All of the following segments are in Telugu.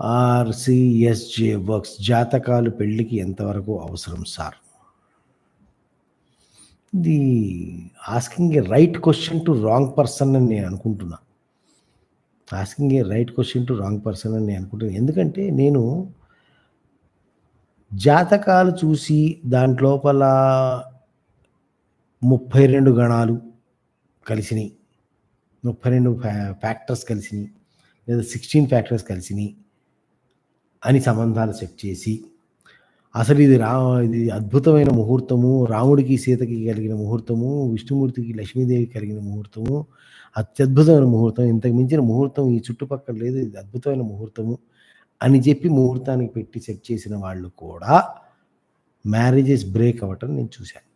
ఆర్సిఎస్జే వర్క్స్ జాతకాలు పెళ్ళికి ఎంతవరకు అవసరం సార్? ఇది asking a right question to wrong person అని నేను అనుకుంటున్నా. Asking a right question to wrong person అని నేను అనుకుంటున్నాను ఎందుకంటే నేను జాతకాలు చూసి దాంట్లోపల ముప్పై రెండు గణాలు కలిసినాయి. ముప్పై రెండు ఫ్యాక్టర్స్ కలిసినాయి. లేదా సిక్స్టీన్ ఫ్యాక్టర్స్ కలిసినాయి. అని సంబంధాలు సెట్ చేసి అసలు ఇది రా ఇది అద్భుతమైన ముహూర్తము రాముడికి సీతకి కలిగిన ముహూర్తము విష్ణుమూర్తికి లక్ష్మీదేవికి కలిగిన ముహూర్తము అత్యద్భుతమైన ముహూర్తం ఇంతకు మించిన ముహూర్తం ఈ చుట్టుపక్కల లేదు ఇది అద్భుతమైన ముహూర్తము అని చెప్పి ముహూర్తానికి పెట్టి సెట్ చేసిన వాళ్ళు కూడా మ్యారేజెస్ బ్రేక్ అవ్వటం నేను చూశాను.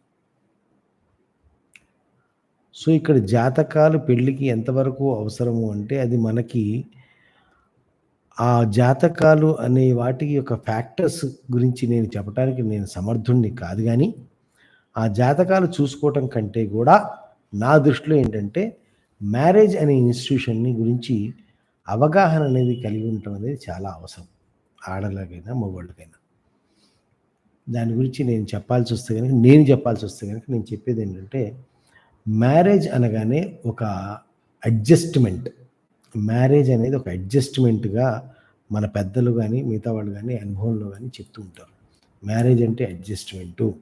సో ఇక్కడ జాతకాలు పెళ్ళికి ఎంతవరకు అవసరము అంటే అది మనకి ఆ జాతకాలు అనే వాటికి యొక్క ఫ్యాక్టర్స్ గురించి నేను చెప్పడానికి నేను సమర్థుణ్ణి కాదు కానీ ఆ జాతకాలు చూసుకోవటం కంటే కూడా నా దృష్టిలో ఏంటంటే మ్యారేజ్ అనే ఇన్స్టిట్యూషన్ని గురించి అవగాహన అనేది కలిగి ఉండటం అనేది చాలా అవసరం ఆడలకైనా మగవాళ్ళకైనా. దాని గురించి నేను చెప్పాల్సి వస్తే కనుక నేను చెప్పాల్సి వస్తే కనుక నేను చెప్పేది ఏంటంటే మ్యారేజ్ అనగానే ఒక అడ్జస్ట్మెంట్. మ్యారేజ్ అనేది ఒక అడ్జస్ట్మెంట్గా మన పెద్దలు కానీ మిగతా వాళ్ళు కానీ అనుభవంలో కానీ చెప్తూ ఉంటారు. మ్యారేజ్ అంటే అడ్జస్ట్మెంటు.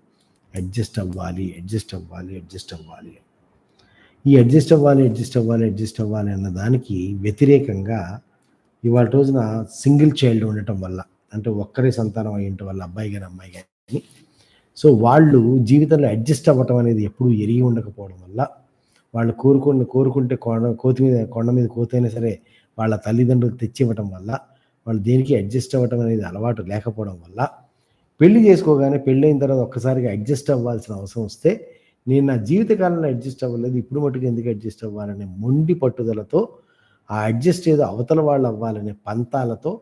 అడ్జస్ట్ అవ్వాలి అడ్జస్ట్ అవ్వాలి అడ్జస్ట్ అవ్వాలి. ఈ అడ్జస్ట్ అవ్వాలి అడ్జస్ట్ అవ్వాలి అడ్జస్ట్ అవ్వాలి అన్న దానికి వ్యతిరేకంగా ఇవాళ రోజున సింగిల్ చైల్డ్ ఉండటం వల్ల అంటే ఒక్కరే సంతానం అయి వల్ల అబ్బాయి కానీ అమ్మాయి కానీ సో వాళ్ళు జీవితంలో అడ్జస్ట్ అవ్వటం అనేది ఎప్పుడూ ఎరిగి ఉండకపోవడం వల్ల వాళ్ళు కోరుకుని కోరుకుంటే కొండ కోతి మీద కొండ మీద కోతైనా సరే వాళ్ళ తల్లిదండ్రులు తెచ్చి ఇవ్వటం వల్ల వాళ్ళు దేనికి అడ్జస్ట్ అవ్వటం అనేది అలవాటు లేకపోవడం వల్ల పెళ్ళి చేసుకోగానే పెళ్ళైన తర్వాత ఒక్కసారిగా అడ్జస్ట్ అవ్వాల్సిన అవసరం వస్తే నేను నా జీవితకాలంలో అడ్జస్ట్ అవ్వలేదు ఇప్పుడు మటుకు ఎందుకు అడ్జస్ట్ అవ్వాలనే మొండి పట్టుదలతో ఆ అడ్జస్ట్ ఏదో అవతల వాళ్ళు అవ్వాలనే పంతాలతో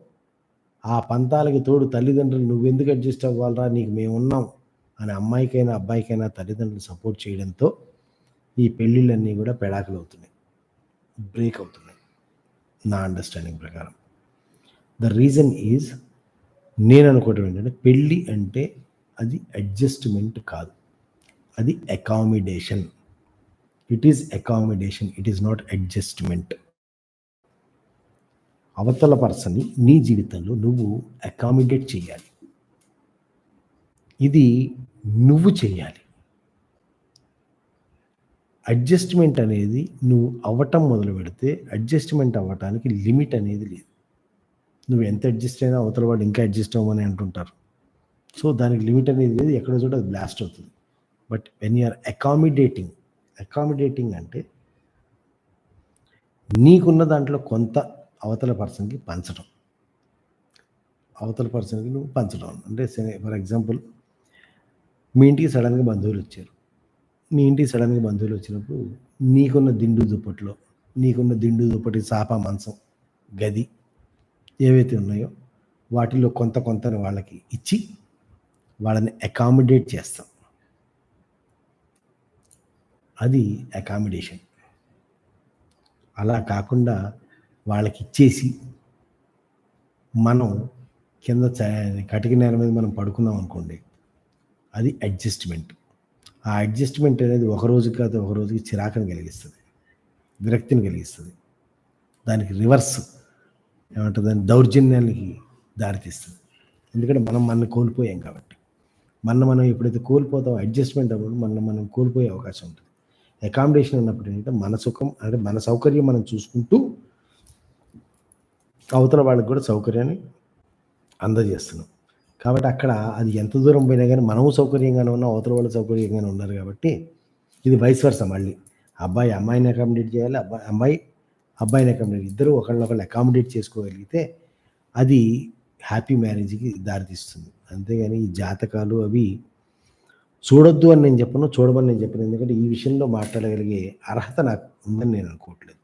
ఆ పంతాలకి తోడు తల్లిదండ్రులు నువ్వెందుకు అడ్జస్ట్ అవ్వాలరా నీకు మేము ఉన్నాం అని అమ్మాయికైనా అబ్బాయికైనా తల్లిదండ్రులు సపోర్ట్ చేయడంతో ఈ పెళ్ళిళ్ళన్నీ కూడా పెడాకులు అవుతున్నాయి. బ్రేక్ అవుతున్నాయి. నా అండర్స్టాండింగ్ ప్రకారం. ద రీజన్ ఈజ్ నేను అనుకోవటం ఏంటంటే పెళ్ళి అంటే అది అడ్జస్ట్మెంట్ కాదు. అది accommodation it is accommodation it is not adjustment అవతల పర్సన్ని నీ జీవితంలో నువ్వు అకామిడేట్ చేయాలి ఇది నువ్వు చేయాలి అడ్జస్ట్మెంట్ అనేది నువ్వు అవ్వటం మొదలు పెడితే అడ్జస్ట్మెంట్ అవ్వటానికి లిమిట్ అనేది లేదు. నువ్వు ఎంత అడ్జస్ట్ అయినా అవతల వాళ్ళు ఇంకా అడ్జస్ట్ అవ్వమని అంటుంటారు. సో దానికి లిమిట్ అనేది లేదు. ఎక్కడ చోట అది బ్లాస్ట్ అవుతుంది. But when you're accommodating accommodating అంటే నీకున్న దాంట్లో కొంత అవతల పర్సన్కి పంచడం. అవతల పర్సన్కి నువ్వు పంచడం. అంటే ఫర్ ఎగ్జాంపుల్ మీ ఇంటికి సడన్గా బంధువులు వచ్చారు. మీ ఇంటికి సడన్గా బంధువులు వచ్చినప్పుడు నీకున్న దిండు దుప్పట్లో నీకున్న దిండు దుప్పటి చాప మంచం గది ఏవైతే ఉన్నాయో వాటిలో కొంత కొంత వాళ్ళకి ఇచ్చి వాళ్ళని అకామిడేట్ చేస్తాం. అది అకామిడేషన్ అలా కాకుండా వాళ్ళకి ఇచ్చేసి మనం కింద కటిక నేల మీద మనం పడుకున్నాం అనుకోండి అది అడ్జస్ట్మెంట్ ఆ అడ్జస్ట్మెంట్ అనేది ఒక రోజు కాదు ఒక రోజుకి చిరాకుని కలిగిస్తుంది విరక్తిని కలిగిస్తుంది. దానికి రివర్స్ ఏమంటుంది దాని దౌర్జన్యానికి దారితీస్తుంది. ఎందుకంటే మనం మన కోల్పోయాం కాబట్టి. మన మనం ఎప్పుడైతే కోల్పోతామో అడ్జస్ట్మెంట్ అప్పుడు మన మనం కోల్పోయే అవకాశం ఉంటుంది. అకామిడేషన్ ఉన్నప్పుడు ఏంటంటే మన సుఖం అంటే మన సౌకర్యం మనం చూసుకుంటూ అవతల వాళ్ళకి కూడా సౌకర్యాన్ని అందజేస్తున్నాం. కాబట్టి అక్కడ అది ఎంత దూరం పోయినా కానీ మనము సౌకర్యంగానే ఉన్నా అవతల వాళ్ళు సౌకర్యంగానే ఉన్నారు కాబట్టి ఇది వయసు వరుస మళ్ళీ. అబ్బాయి అమ్మాయిని అకామిడేట్ చేయాలి అబ్బాయి అమ్మాయి అబ్బాయిని అకామిడేట్ ఇద్దరు ఒకళ్ళొకళ్ళు అకామిడేట్ చేసుకోగలిగితే అది హ్యాపీ మ్యారేజ్కి దారితీస్తుంది. అంతేగాని ఈ జాతకాలు అవి చూడొద్దు అని నేను చెప్పను చూడమని నేను చెప్పను. ఎందుకంటే ఈ విషయంలో మాట్లాడగలిగే అర్హత నాకు ఉందని నేను అనుకోవట్లేదు.